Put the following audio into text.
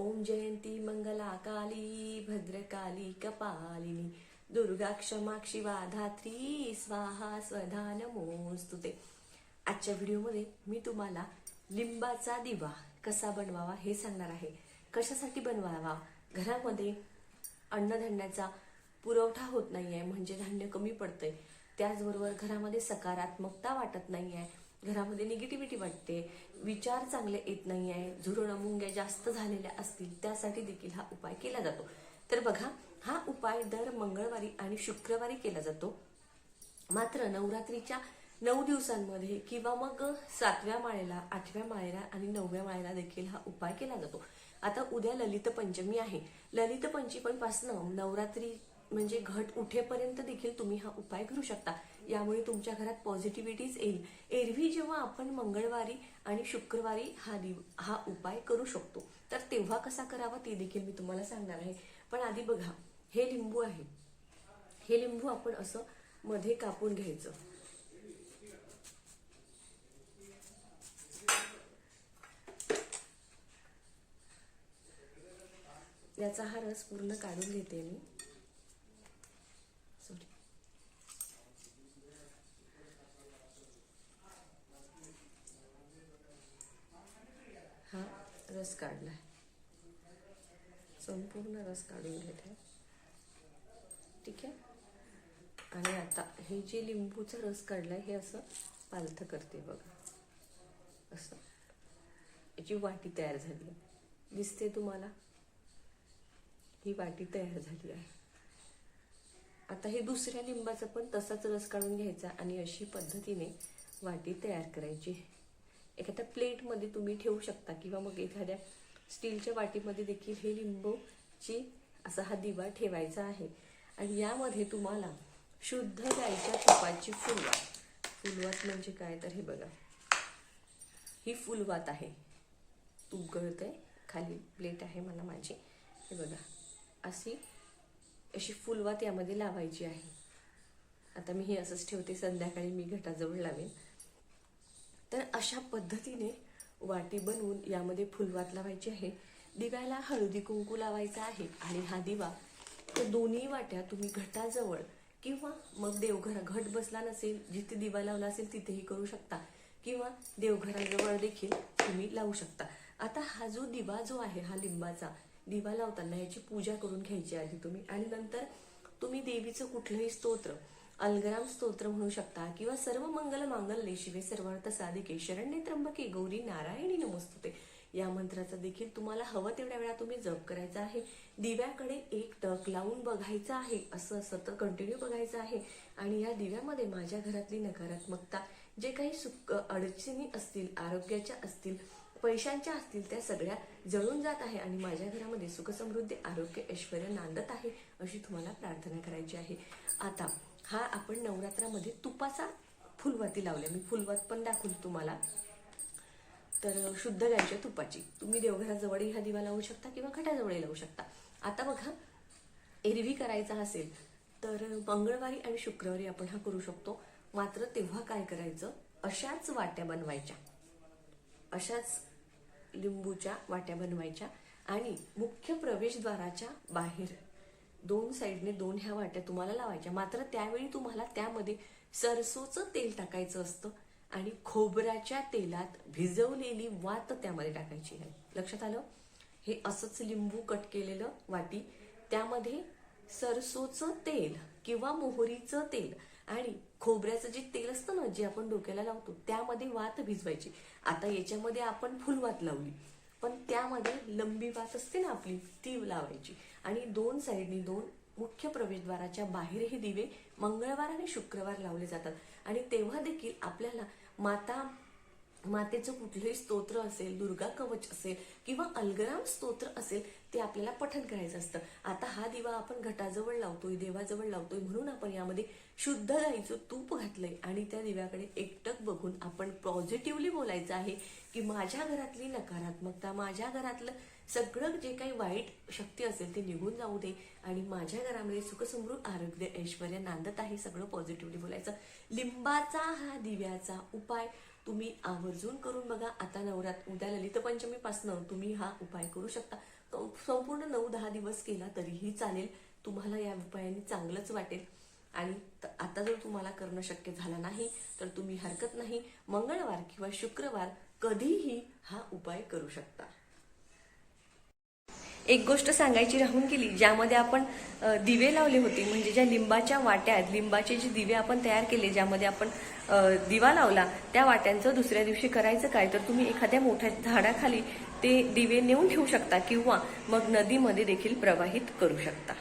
ओम जयंती मंगला काली भद्रकाली कपालिनी दुर्गा क्षमा शिवा धात्री स्वाहा स्वधा नमोस्तुते. आजच्या व्हिडिओमध्ये मी तुम्हाला लिंबाचा दिवा कसा बनवावा हे सांगणार आहे. कशासाठी बनवावा? घरामध्ये अन्नधान्याचा पुरवठा होत नाहीये म्हणजे धान्य कमी पडतंय. त्याचबरोबर घरामध्ये सकारात्मकता वाटत नाहीये. घरामध्ये निगेटिव्हिटी वाटते. विचार चांगले येत नाही आहे झुरळ मुंग्या जास्त झालेल्या असतील त्यासाठी देखील हा उपाय केला जातो. तर बघा हा उपाय दर मंगळवारी आणि शुक्रवारी केला जातो. मात्र नवरात्रीच्या नऊ दिवसांमध्ये किंवा मग सातव्या माळेला आठव्या माळेला आणि नवव्या माळेला देखील हा उपाय केला जातो. आता उद्या ललित पंचमी आहे. ललित पंचमीपासून नवरात्री म्हणजे घट उठेपर्यंत देखील तुम्ही हा उपाय करू शकता. यामुळे तुमच्या घरात पॉझिटिव्हिटीज येईल. एरवी जेव्हा आपण मंगळवारी आणि शुक्रवारी हा दिव हा उपाय करू शकतो. तर तेव्हा कसा करावा ते देखील मी तुम्हाला सांगणार आहे. पण आधी बघा हे लिंबू आहे. हे लिंबू आपण असं मध्ये कापून घ्यायचं. याचा हा रस पूर्ण काढून घेते मी सॉरी हा रस काढला संपूर्ण रस काढून घेते. ठीक आहे? आणि आता हे जे लिंबूचा रस काढलाय हे असं पालथं करते बघा. असं. याची वाटी तयार झाली आहे. दिसते तुम्हाला? ही वाटी तयार झाली आहे. आता हे दुसऱ्या लिंबाचा पण तसाच रस काढून घ्यायचा आणि अशी पद्धतीने वाटी तयार करायची. एखाद्या प्लेटमध्ये तुम्ही ठेवू शकता किंवा मग एखाद्या स्टीलच्या वाटीमध्ये देखील हे लिंबूची असा हा दिवा ठेवायचा आहे. आणि यामध्ये तुम्हाला शुद्ध गायच्या तुपाची फुलवात. फुलवात म्हणजे काय? तर हे बघा. ही फुलवात आहे. तूप गळतंय. खाली प्लेट आहे मला माझी. हे बघा. अशी अशी फुलवात यामध्ये लावायची आहे. आता मी हे असंच ठेवते. संध्याकाळी मी घटाजवळ लावेन. तर अशा पद्धतीने वाटी बनवून यामध्ये फुलवात लावायची आहे. दिव्याला हळदी कुंकू लावायचा आहे आणि हा दिवा तर दोन्ही वाट्या तुम्ही घटाजवळ किंवा मग देवघरा घट बसला नसेल जिथे दिवा लावला असेल तिथेही करू शकता. किंवा देवघराजवळ देखील तुम्ही लावू शकता. आता हा जो दिवा जो आहे हा लिंबाचा दिवा लावताना याची पूजा करून घ्यायची आधी तुम्ही. आणि नंतर तुम्ही देवीचं कुठलंही स्तोत्र अलगराम स्तोत्र म्हणू शकता किंवा सर्व मंगल मांगल्ये शिवे सर्वार्थ साधिके शरण्ये त्र्यंबके गौरी नारायणी नमस्तुते. या मंत्राचा देखील तुम्हाला हवं तेवढ्या वेळा तुम्ही जप करायचा आहे. दिव्याकडे एक टक लावून बघायचं आहे. असं सतत कंटिन्यू बघायचं आहे. आणि या दिव्यामध्ये माझ्या घरातली नकारात्मकता जे काही सुख अडचणी असतील आरोग्याच्या असतील पैशांच्या असतील त्या सगळ्या जळून जात आहे आणि माझ्या घरामध्ये सुखसमृद्धी आरोग्य ऐश्वर नांदत आहे अशी तुम्हाला प्रार्थना करायची आहे. आता हा आपण नवरात्रामध्ये तुपाचा फुलवाती लावल्या मी फुलवात पण दाखवली तुम्हाला. तर शुद्ध गायच्या तुपाची. तुम्ही देवघराजवळही हा दिवा लावू शकता किंवा खटाजवळही लावू शकता. आता बघा एरवी करायचा असेल तर मंगळवारी आणि शुक्रवारी आपण हा करू शकतो. मात्र तेव्हा काय करायचं? अशाच वाट्या बनवायच्या. अशाच लिंबूच्या वाट्या बनवायच्या आणि मुख्य प्रवेशद्वाराच्या बाहेर दोन साईडने दोन ह्या वाट्या तुम्हाला लावायच्या. मात्र त्यावेळी तुम्हाला त्यामध्ये सरसोचं तेल टाकायचं असतं आणि खोबऱ्याच्या तेलात भिजवलेली वात त्यामध्ये टाकायची आहे. लक्षात आलं? हे असंच लिंबू कट केलेलं वाटी त्यामध्ये सरसोचं तेल किंवा मोहरीचं तेल आणि खोबऱ्याचं जे तेल असतं ना जे आपण डोक्याला लावतो त्यामध्ये वात भिजवायची. आता याच्यामध्ये आपण फुलवात लावली. पण त्यामध्ये लंबी वात असते ना आपली ती लावायची. आणि दोन साईडनी दोन मुख्य प्रवेशद्वाराच्या बाहेरही दिवे मंगळवार आणि शुक्रवार लावले जातात. आणि तेव्हा देखील आपल्याला माता मातेचं कुठलंही स्तोत्र असेल दुर्गा कवच असेल किंवा अलगराम स्तोत्र असेल ते आपल्याला पठण करायचं असतं. आता हा दिवा आपण घटाजवळ लावतोय देवाजवळ लावतोय म्हणून आपण यामध्ये शुद्ध गाईचं तूप घातलंय आणि त्या दिव्याकडे एकटक बघून आपण पॉझिटिव्हली बोलायचं आहे की माझ्या घरातली नकारात्मकता माझ्या घरातलं सगळं जे काही वाईट शक्ती असेल ते निघून जाऊ दे आणि माझ्या घरामध्ये सुखसमृद्ध आरोग्य ऐश्वर नांदत आहे सगळं पॉझिटिव्हली बोलायचं. लिंबाचा हा दिव्याचा उपाय तुम्ही आवर्जून करून बघा. आता नवरात उद्या ललित पंचमीपासनं तुम्ही हा उपाय करू शकता. संपूर्ण नऊ दहा दिवस केला तरीही चालेल. तुम्हाला या उपायाने चांगलंच वाटेल. आणि आता जर तुम्हाला करणं शक्य झालं नाही तर तुम्ही हरकत नाही. मंगळवार किंवा शुक्रवार कधीही हा उपाय करू शकता. एक गोष्ट सांगायची राहून गेली ज्यामध्ये आपण दिवे लावले होते. म्हणजे ज्या लिंबाच्या वाट्यात लिंबाचे जे दिवे आपण तयार केले ज्यामध्ये आपण दिवा लावला त्या वाट्यांचं दुसऱ्या दिवशी करायचं काय? तर तुम्ही एखाद्या मोठ्या झाडाखाली ते दिवे नेऊन ठेवू शकता किंवा मग नदीमध्ये देखील प्रवाहित करू शकता.